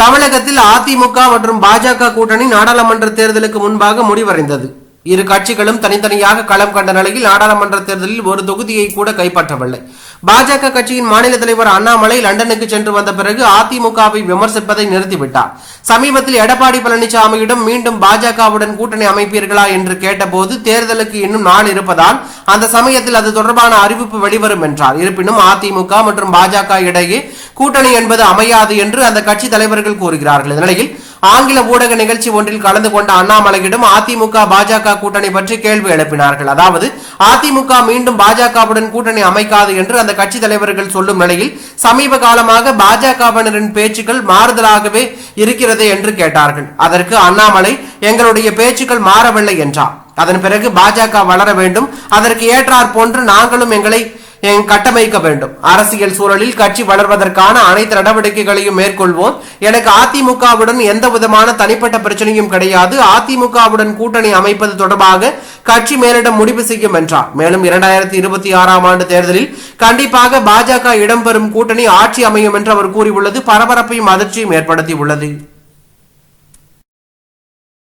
தமிழகத்தில் அதிமுக மற்றும் பாஜக கூட்டணி நாடாளுமன்ற தேர்தலுக்கு முன்பாக முடிவடைந்தது. இரு கட்சிகளும் தனித்தனியாக களம் கண்ட நிலையில் நாடாளுமன்ற தேர்தலில் ஒரு தொகுதியை கூட கைப்பற்றவில்லை. பாஜக கட்சியின் மாநில தலைவர் அண்ணாமலை லண்டனுக்கு சென்று வந்த பிறகு அதிமுகவை விமர்சிப்பதை நிறுத்திவிட்டார். சமீபத்தில் எடப்பாடி பழனிசாமியிடம் மீண்டும் பாஜகவுடன் கூட்டணி அமைப்பீர்களா என்று கேட்டபோது தேர்தலுக்கு இன்னும் நாள் இருப்பதால் அந்த சமயத்தில் அது தொடர்பான அறிவிப்பு வெளிவரும் என்றார். இருப்பினும் அதிமுக மற்றும் பாஜக இடையே கூட்டணி என்பது அமையாது என்று அந்த கட்சி தலைவர்கள் கூறுகிறார்கள். நிலையில் ஆங்கில ஊடக நிகழ்ச்சி ஒன்றில் கலந்து கொண்ட அண்ணாமலையிடம் அதிமுக பாஜக கூட்டணி பற்றி கேள்வி எழுப்பினார்கள். அதாவது அதிமுக மீண்டும் பாஜகவுடன் கூட்டணி அமைக்காது என்று அந்த கட்சி தலைவர்கள் சொல்லும் நிலையில் சமீப காலமாக பாஜகவினரின் பேச்சுக்கள் மாறுதலாகவே இருக்கிறது என்று கேட்டார்கள். அதற்கு அண்ணாமலை எங்களுடைய பேச்சுக்கள் மாறவில்லை என்றார். அதன் பிறகு பாஜக வளர வேண்டும் அதற்கு ஏற்றாற் போன்று நாங்களும் எங்களை கட்டமைக்க வேண்டும்? அரசியல் சூழலில் கட்சி வளர்வதற்கான அனைத்து நடவடிக்கைகளையும் மேற்கொள்வோம். எனக்கு அதிமுகவுடன் எந்த விதமான தனிப்பட்ட பிரச்சனையும் கிடையாது. அதிமுகவுடன் கூட்டணி அமைப்பது தொடர்பாக கட்சி மேலிடம் முடிவு செய்யும் என்றார். மேலும் இரண்டாயிரத்தி இருபத்தி ஆறாம் ஆண்டு தேர்தலில் கண்டிப்பாக பாஜக இடம்பெறும் கூட்டணி ஆட்சி அமையும் என்று அவர் கூறியுள்ளது. பரபரப்பையும் அதிர்ச்சியும் ஏற்படுத்தியுள்ளது.